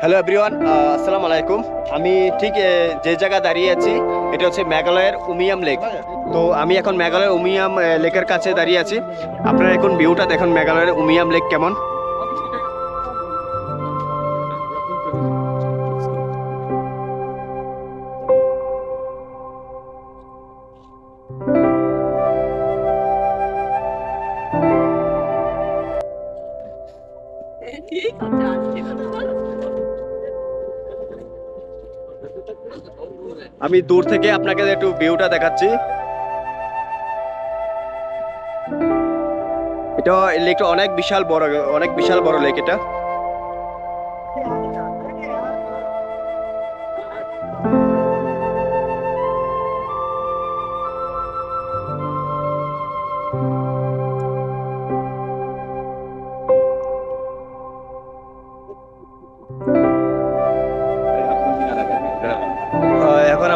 Hello everyone আসসালামু আলাইকুম। আমি ঠিক যে জায়গা দাঁড়িয়ে আছি এটা হচ্ছে মেঘালয়ের উমিয়াম লেক। তো আমি এখন মেঘালয়ের উমিয়াম লেকের কাছে দাঁড়িয়ে আছি। আপনারা এখন ভিউটা দেখুন মেঘালয়ের উমিয়াম লেক কেমন? আমি দূর থেকে আপনাকে একটু ভিউটা দেখাচ্ছি। এটা লেকটা অনেক বিশাল বড়, অনেক বিশাল বড় লেক এটা।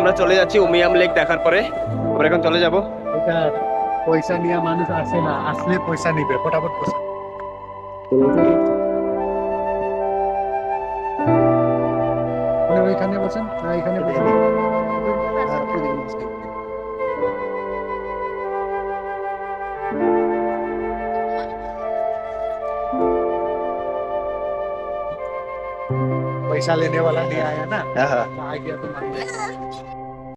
আমরা চলে যাচ্ছি উমিয়াম লেক দেখার পরে। আমরা এখন চলে যাব। এটা পয়সা নিয়ে মানুষ আসে না আসলে পয়সা নিবে ফটাফট পয়সা এখানে ওইখানে বসেন এখানে বসেন। may sa linya walang diaya na. Uh -huh. Sa.